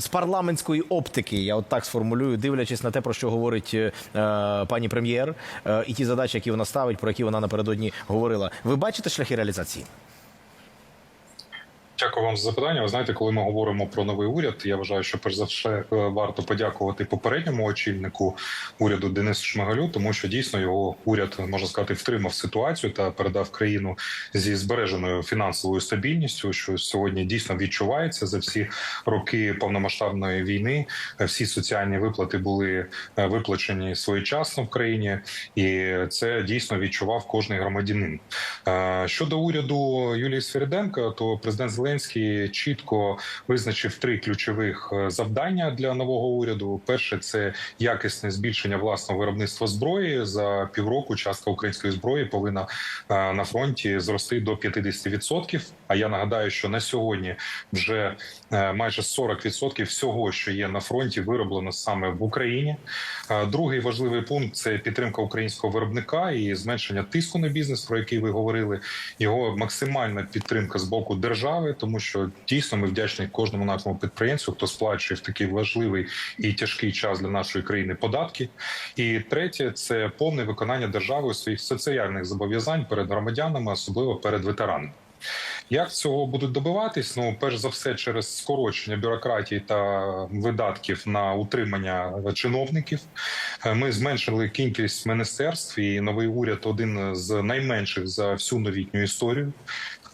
з парламентської оптики, я от так сформулюю, дивлячись на те, про що говорить е, пані прем'єр, е, і ті задачі, які вона ставить, про які вона напередодні говорила. Ви бачите шляхи реалізації? Дякую вам за запитання. Ви знаєте, коли ми говоримо про новий уряд, я вважаю, що перш за все е, варто подякувати попередньому очільнику уряду Денису Шмигалю, тому що дійсно його уряд можна сказати втримав ситуацію та передав країну зі збереженою фінансовою стабільністю, що сьогодні дійсно відчувається за всі роки повномасштабної війни. Всі соціальні виплати були е, виплачені своєчасно в країні, і це дійсно відчував кожний громадянин. Е, Щодо уряду Юлії Свериденко, то президент Зеленський чітко визначив три ключових е, завдання для нового уряду. Перше це якісне збільшення власного виробництва зброї за півроку. Частка української зброї повинна е, на фронті зрости до 50%. А я нагадаю, що на сьогодні вже майже 40% всього, що є на фронті, вироблено саме в Україні. Другий важливий пункт це підтримка українського виробника і зменшення тиску на бізнес, про який ви говорили. Його максимальна підтримка з боку держави, тому що дійсно ми вдячні кожному нашому підприємцю, хто сплачує в такий важливий і тяжкий час для нашої країни податки. І третє це повне виконання державою своїх соціальних зобов'язань перед громадянами, особливо перед ветеранами. Як цього будуть добиватись? Ну, перш за все, через скорочення бюрократії та видатків на утримання чиновників. Е, Ми зменшили кількість міністерств, і новий уряд один з найменших за всю новітню історію.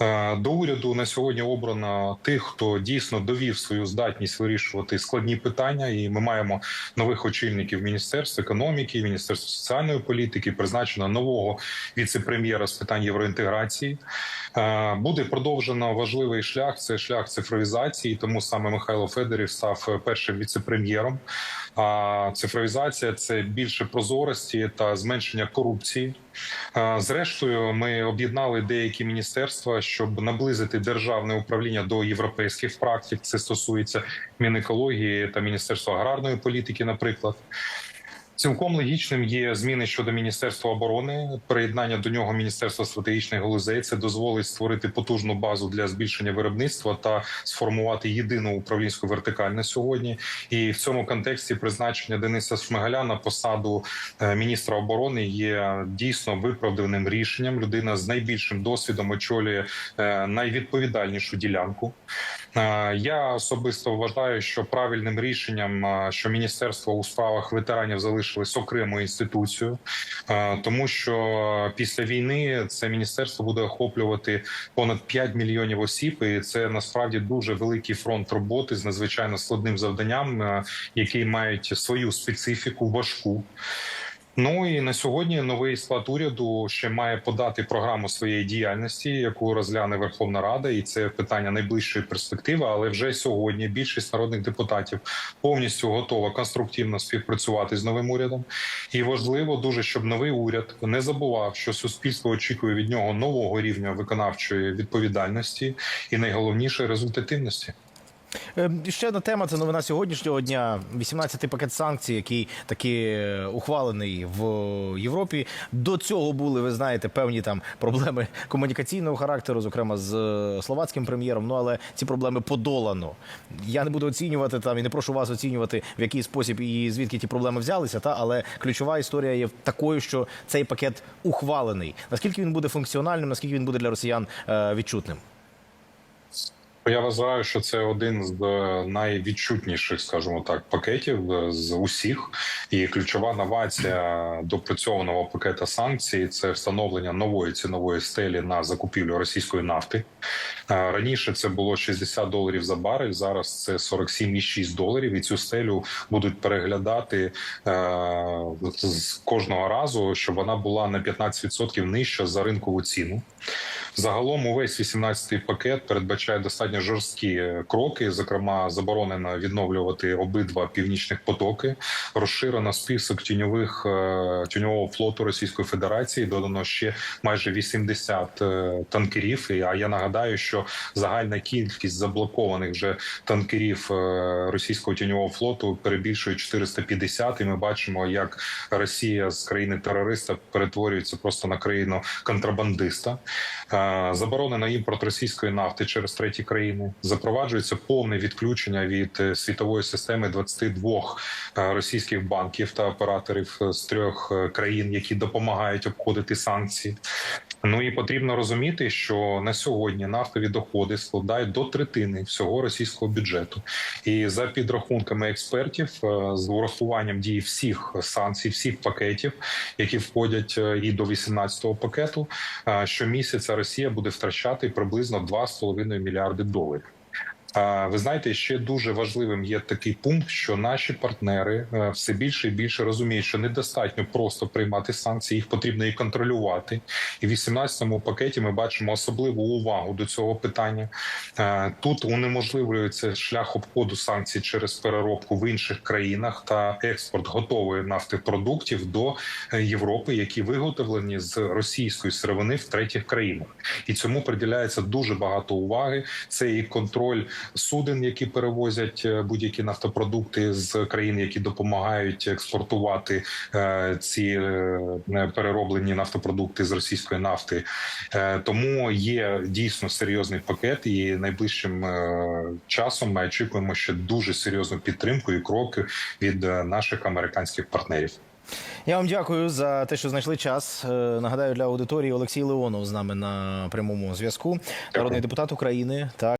Е, До уряду на сьогодні обрано тих, хто дійсно довів свою здатність вирішувати складні питання. І ми маємо нових очільників Міністерства економіки, Міністерства соціальної політики, призначено нового віце-прем'єра з питань євроінтеграції. Е, Буде продовжено важливий шлях. Це шлях цифровізації. Тому саме Михайло Федорів став першим віце-прем'єром. А цифровізація це більше прозорості та зменшення корупції. Зрештою, ми об'єднали деякі міністерства, щоб наблизити державне управління до європейських практик. Це стосується Мінекології та Міністерства аграрної політики, наприклад. Цілком логічним є зміни щодо міністерства оборони. Приєднання до нього міністерства стратегічних галузей це дозволить створити потужну базу для збільшення виробництва та сформувати єдину управлінську вертикаль на сьогодні. І в цьому контексті призначення Дениса Шмигаля на посаду е, міністра оборони є дійсно виправданим рішенням. Людина з найбільшим досвідом очолює е, найвідповідальнішу ділянку. Е, Я особисто вважаю, що правильним рішенням, е, що міністерство у справах ветеранів залишилось окремою інституцією, е, тому що після війни це міністерство буде охоплювати понад 5 мільйонів осіб, і це насправді дуже великий фронт роботи з надзвичайно складним завданням, які мають свою специфіку важку. Ну і на сьогодні новий склад уряду ще має подати програму своєї діяльності, яку розгляне Верховна Рада, і це питання найближчої перспективи. Але вже сьогодні більшість народних депутатів повністю готова конструктивно співпрацювати з новим урядом. І важливо дуже, щоб новий уряд не забував, що суспільство очікує від нього нового рівня виконавчої відповідальності і найголовніше результативності. Е, Ще одна тема це новина сьогоднішнього дня. 18-й пакет санкцій, який таки е, ухвалений в Європі. До цього були, ви знаєте, певні там проблеми комунікаційного характеру, зокрема з е, словацьким прем'єром. Ну але ці проблеми подолано. Я не буду оцінювати там і не прошу вас оцінювати, в який спосіб і звідки ті проблеми взялися. Та але ключова історія є такою, що цей пакет ухвалений. Наскільки він буде функціональним, наскільки він буде для росіян е, відчутним? Я вважаю, що це один з е, найвідчутніших, скажімо так, пакетів е, з усіх. І ключова новація допрацьованого пакета санкцій це встановлення нової цінової стелі на закупівлю російської нафти. Раніше це було 60 доларів за барель, зараз це 47,6 доларів. І цю стелю будуть переглядати е, з кожного разу, щоб вона була на 15% нижча за ринкову ціну. Загалом увесь 18-й пакет передбачає достатньо жорсткі кроки. Зокрема, заборонено відновлювати обидва північних потоки. Розширено список тіньових е, тіньового флоту Російської Федерації. Додано ще майже 80 е, танкерів. А я нагадаю, що загальна кількість заблокованих вже танкерів е, російського тіньового флоту перебільшує 450. І ми бачимо, як Росія з країни терориста перетворюється просто на країну контрабандиста. Заборонено імпорт російської нафти через треті країни. Запроваджується повне відключення від світової системи 22 е, російських банків та операторів е, з трьох е, країн, які допомагають обходити санкції. Ну і потрібно розуміти, що на сьогодні нафтові доходи складають до третини всього російського бюджету. І за підрахунками експертів, е, з урахуванням дії всіх санкцій, всіх пакетів, які входять і до 18-го пакету, щомісяця Росія буде втрачати приблизно 2,5 мільярди доларів. Ви знаєте, ще дуже важливим є такий пункт, що наші партнери е, все більше і більше розуміють, що недостатньо просто приймати санкції, їх потрібно і контролювати. І в 18-му пакеті ми бачимо особливу увагу до цього питання. Е, Тут унеможливлюється шлях обходу санкцій через переробку в інших країнах та експорт готової нафтопродуктів до е, Європи, які виготовлені з російської сировини в третіх країнах. І цьому приділяється дуже багато уваги. Це і контроль суден, які перевозять е, будь-які нафтопродукти з країн, які допомагають експортувати е, ці е, перероблені нафтопродукти з російської нафти. Тому є дійсно серйозний пакет, і найближчим часом ми очікуємо ще дуже серйозну підтримку і кроки від наших американських партнерів. Я вам дякую за те, що знайшли час. Нагадаю для аудиторії Олексій Леонов з нами на прямому зв'язку, народний депутат України. Так.